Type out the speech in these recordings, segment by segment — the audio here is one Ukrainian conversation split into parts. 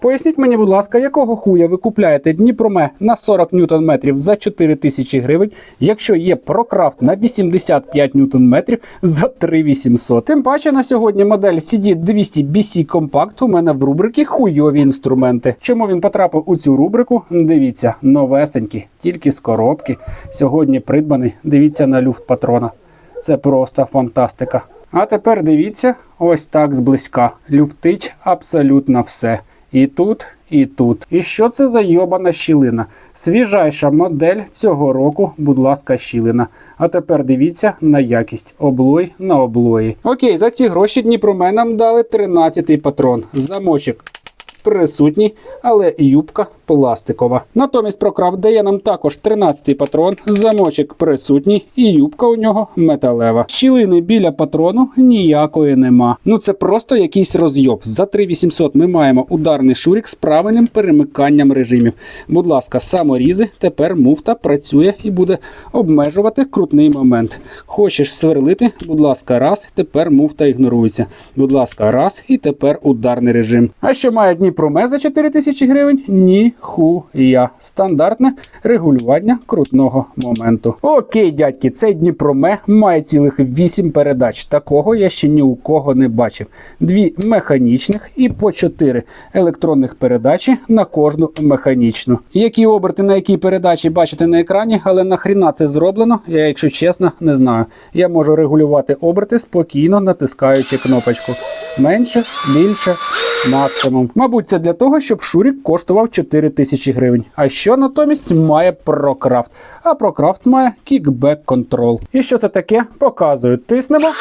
Поясніть мені, будь ласка, якого хуя ви купляєте Дніпроме на 40 ньютон-метрів за 4 тисячі гривень, якщо є Прокрафт на 85 ньютон-метрів за 3800. Тим паче на сьогодні модель CD200 BC Compact у мене в рубриці хуйові інструменти. Чому він потрапив у цю рубрику? Дивіться, новесенький, тільки з коробки. Сьогодні придбаний. Дивіться на люфт патрона. Це просто фантастика. А тепер дивіться, ось так зблизька. Люфтить абсолютно все. І тут, і тут. І що це за йобана щілина? Свіжайша модель цього року, будь ласка, щілина. А тепер дивіться на якість. Облой на облої. Окей, за ці гроші Дніпроменам дали 13-й патрон. Замочок присутній, але юбка пластикова. Натомість Прокрафт дає нам також 13-й патрон, замочок присутній, і юбка у нього металева. Щілини біля патрону ніякої нема. Ну це просто якийсь розйоб. За 3800 ми маємо ударний шурік з правильним перемиканням режимів. Будь ласка, саморізи, тепер муфта працює і буде обмежувати крутний момент. Хочеш сверлити, будь ласка, раз, тепер муфта ігнорується. Будь ласка, раз і тепер ударний режим. А що має Дніпроме за 4000 гривень? Ніхуя. Стандартне регулювання крутного моменту. Окей, дядьки, цей Дніпроме має цілих 8 передач. Такого я ще ні у кого не бачив. Дві механічних і по 4 електронних передачі на кожну механічну. Які оберти на якій передачі бачите на екрані, але нахріна це зроблено, я, якщо чесно, не знаю. Я можу регулювати оберти спокійно натискаючи кнопочку. Менше, більше, максимум. Мабуть, це для того, щоб Шурік коштував 4 тисячі гривень. А що натомість має Прокрафт? А Прокрафт має кікбек контрол. І що це таке? Показую. Тиснемо.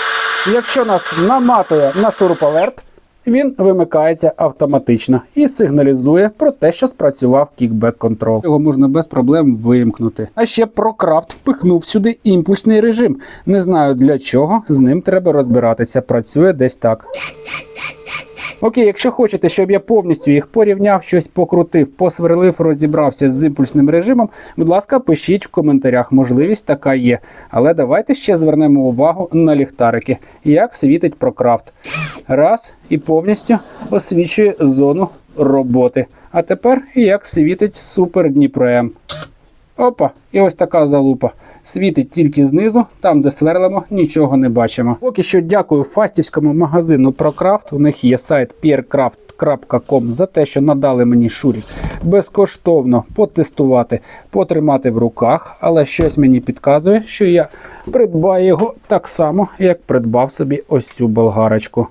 Якщо нас наматує на шуруповерт, він вимикається автоматично і сигналізує про те, що спрацював кікбек контрол. Його можна без проблем вимкнути. А ще Прокрафт впихнув сюди імпульсний режим. Не знаю для чого, з ним треба розбиратися. Працює десь так. Окей, якщо хочете, щоб я повністю їх порівняв, щось покрутив, посверлив, розібрався з імпульсним режимом, будь ласка, пишіть в коментарях. Можливість така є. Але давайте ще звернемо увагу на ліхтарики. Як світить Прокрафт. Раз і повністю освічує зону роботи. А тепер як світить Супер Дніпро М. Опа, і ось така залупа. Світить тільки знизу, там, де сверлимо, нічого не бачимо. Поки що дякую фастівському магазину ProCraft. У них є сайт piercraft.com за те, що надали мені шурік безкоштовно потестувати, потримати в руках, але щось мені підказує, що я придбаю його так само, як придбав собі ось цю болгарочку.